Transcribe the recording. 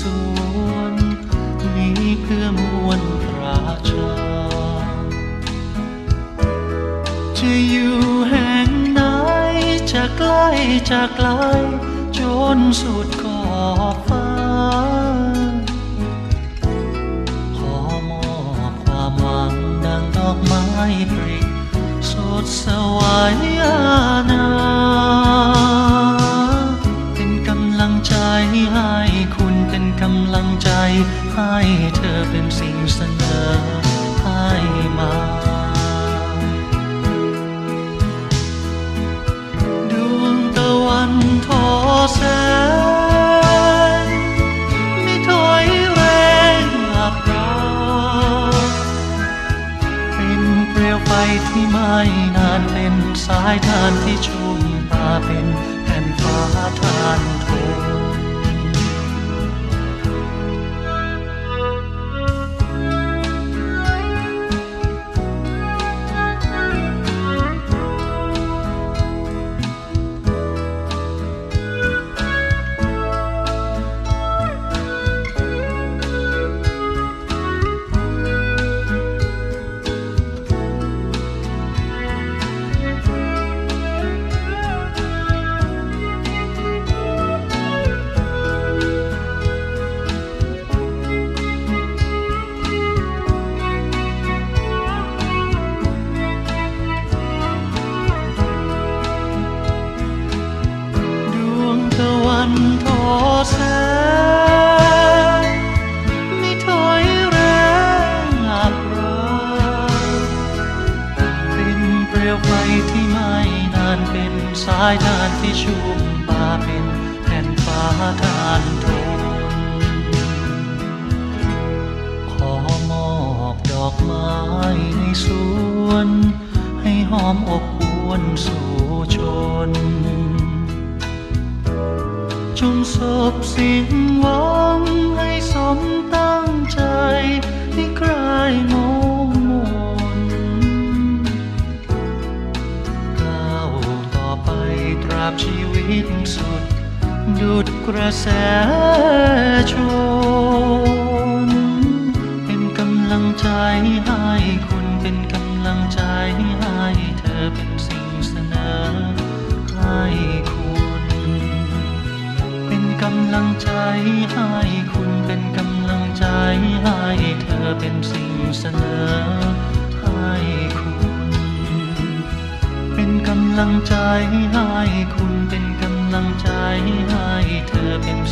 สวนนี้เพื่อมวลราชา จะอยู่แห่งไหนจะใกล้จะไกลจนสุดขอบฟ้า ขอมอบความหวังดังดอกไม้ปริสดสวายอาณา ที่ไม่นานเป็นสายทานที่ชุ่มตาเป็นแผ่นฟ้าทานทง แสงไม่ถอยแรงอับราเป็นเปลวไฟที่ไม่นานเป็นสายทานที่ชุ่มตาเป็นแผ่นฟ้าทานทนขอมอบดอกไม้ในสวน ให้หอมอบ บสิ้นหวังให้สมตั้งใจให้คลายงงมนก้าวต่อไปตราบชีวิตสุด ดุดกระแสชนเป็นกำลังใจให้คุณเป็นกำลังใจให้เธอเป็นสิ่งเสนอให้ ใจให้คุณเป็นกำลังใจให้เธอเป็นสิ่งเสนอให้คุณ เป็นกำลังใจให้คุณเป็นกำลังใจให้เธอเป็น